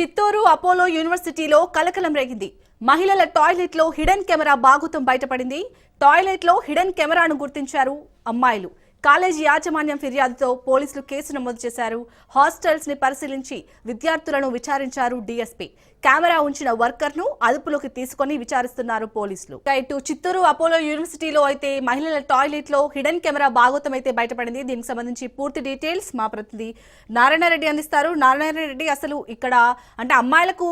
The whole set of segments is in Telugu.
చిత్తూరు అపోలో యూనివర్సిటీలో కలకలం రేగింది. మహిళల టాయిలెట్లో హిడెన్ కెమెరా బాగుతం బయటపడింది. టాయిలెట్లో హిడెన్ కెమెరాను గుర్తించారు అమ్మాయిలు. కాలేజీ యాజమాన్యం ఫిర్యాదుతో పోలీసులు కేసు నమోదు చేశారు. హాస్టల్స్ని పరిశీలించి విద్యార్థులను విచారించారు డీఎస్పీ. కెమెరా ఉంచిన వర్కర్ను అదుపులోకి తీసుకొని విచారిస్తున్నారు పోలీసులు. ఇటు చిత్తూరు అపోలో యూనివర్సిటీలో అయితే మహిళల టాయిలెట్లో హిడెన్ కెమెరా భాగోతం అయితే బయటపడింది. దీనికి సంబంధించి పూర్తి డీటెయిల్స్ మా ప్రతినిధి నారాయణ రెడ్డి అందిస్తారు. నారాయణ రెడ్డి అసలు ఇక్కడ అంటే అమ్మాయిలకు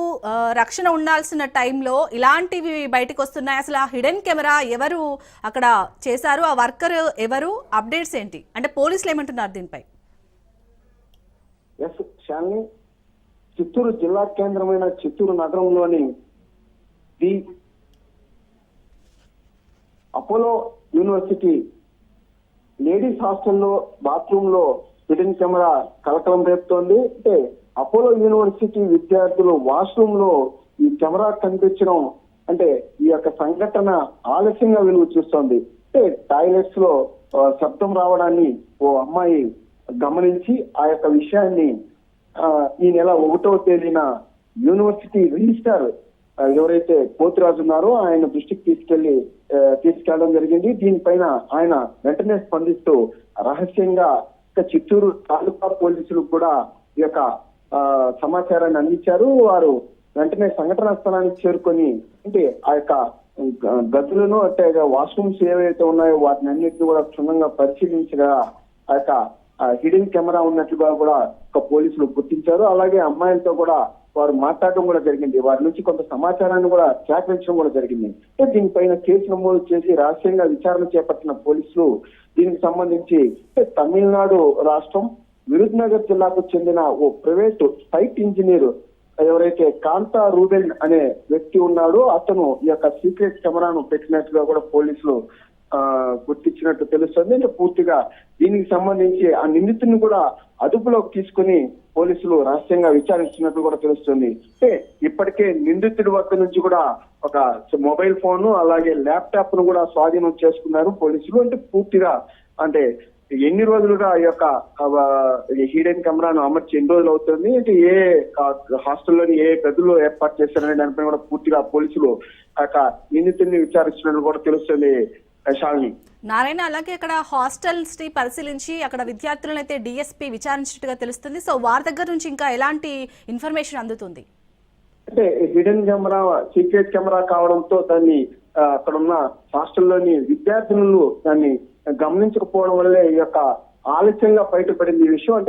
రక్షణ ఉండాల్సిన టైంలో ఇలాంటివి బయటకు వస్తున్నాయి. అసలు ఆ హిడెన్ కెమెరా ఎవరు అక్కడ చేశారు? ఆ వర్కర్ ఎవరు? అప్డేట్స్ ఏంటి? అంటే పోలీసులు ఏమంటున్నారు దీనిపై? ఎస్ శాలిని చిత్తూరు జిల్లా కేంద్రమైన చిత్తూరు నగరంలోని ది అపోలో యూనివర్సిటీ లేడీస్ హాస్టల్లో బాత్రూమ్లో హిడెన్ కెమెరా కలకలం రేపుతోంది. అంటే అపోలో యూనివర్సిటీ విద్యార్థులు వాష్రూమ్లో ఈ కెమెరా కనిపించడం అంటే ఈ యొక్క సంఘటన ఆలస్యంగా వెలుగు చూస్తోంది. అంటే టాయిలెట్స్లో శబ్దం రావడాన్ని ఓ అమ్మాయి గమనించి ఆ యొక్క విషయాన్ని ఈ నెల ఒకటో తేదీన యూనివర్సిటీ రిజిస్టార్ ఎవరైతే పోతురాజు ఉన్నారో ఆయన దృష్టికి తీసుకెళ్ళి తీసుకెళ్ళడం జరిగింది. దీనిపైన ఆయన వెంటనే స్పందిస్తూ రహస్యంగా చిత్తూరు తాలూకా పోలీసులు కూడా ఈ యొక్క ఆ, సమాచారాన్ని అందించారు. వారు వెంటనే సంఘటనా స్థలానికి చేరుకొని అంటే ఆ యొక్క గదులను అంటే వాష్రూమ్స్ ఏవైతే ఉన్నాయో వాటిని అన్నింటినీ కూడా క్షుణ్ణంగా పరిశీలించగా ఆ యొక్క హిడెన్ కెమెరా ఉన్నట్లుగా కూడా ఒక పోలీసులు గుర్తించారు. అలాగే అమ్మాయిలతో కూడా వారు మాట్లాడడం కూడా జరిగింది. వారి నుంచి కొంత సమాచారాన్ని కూడా సేకరించడం కూడా జరిగింది. అంటే దీనిపైన కేసు నమోదు చేసి రహస్యంగా విచారణ చేపట్టిన పోలీసులు దీనికి సంబంధించి తమిళనాడు రాష్ట్రం విరుద్నగర్ జిల్లాకు చెందిన ఓ ప్రైవేటు సైట్ ఇంజనీర్ ఎవరైతే కాంతా రూబెన్ అనే వ్యక్తి ఉన్నాడో అతను ఈ యొక్క సీక్రెట్ కెమెరాను పెట్టినట్టుగా కూడా పోలీసులు ఆ గుర్తించినట్టు తెలుస్తుంది. అంటే పూర్తిగా దీనికి సంబంధించి ఆ నిందితుడిని కూడా అదుపులోకి తీసుకుని పోలీసులు రహస్యంగా విచారిస్తున్నట్టు కూడా తెలుస్తుంది. అంటే ఇప్పటికే నిందితుడి వద్ద నుంచి కూడా ఒక మొబైల్ ఫోన్ అలాగే ల్యాప్టాప్ను కూడా స్వాధీనం చేసుకున్నారు పోలీసులు. అంటే పూర్తిగా అంటే ఎన్ని రోజులుగా ఈ యొక్క హీడెన్ కెమెరాను అమర్చి ఎన్ని రోజులు అవుతుంది? అంటే ఏ హాస్టల్లోని ఏ గదుల్లో ఏర్పాటు చేశారనే దానిపై కూడా పూర్తిగా పోలీసులు ఆ యొక్క నిందితుడిని విచారిస్తున్నట్టు కూడా తెలుస్తుంది శాలిని నారాయణ అలాగే అక్కడ హాస్టల్స్ని పరిశీలించి అక్కడ విద్యార్థులను అయితే డిఎస్పీ విచారించినట్టుగా తెలుస్తుంది. సో వారి దగ్గర నుంచి ఇంకా ఎలాంటి ఇన్ఫర్మేషన్ అందుతుంది? అంటే హిడెన్ కెమెరా సీక్రెట్ కెమెరా కావడంతో దాన్ని ఆ, అక్కడ ఉన్న హాస్టల్లోని విద్యార్థినులు దాన్ని గమనించకపోవడం వల్లే ఈ యొక్క ఆలస్యంగా బయటపడింది ఈ విషయం. అంటే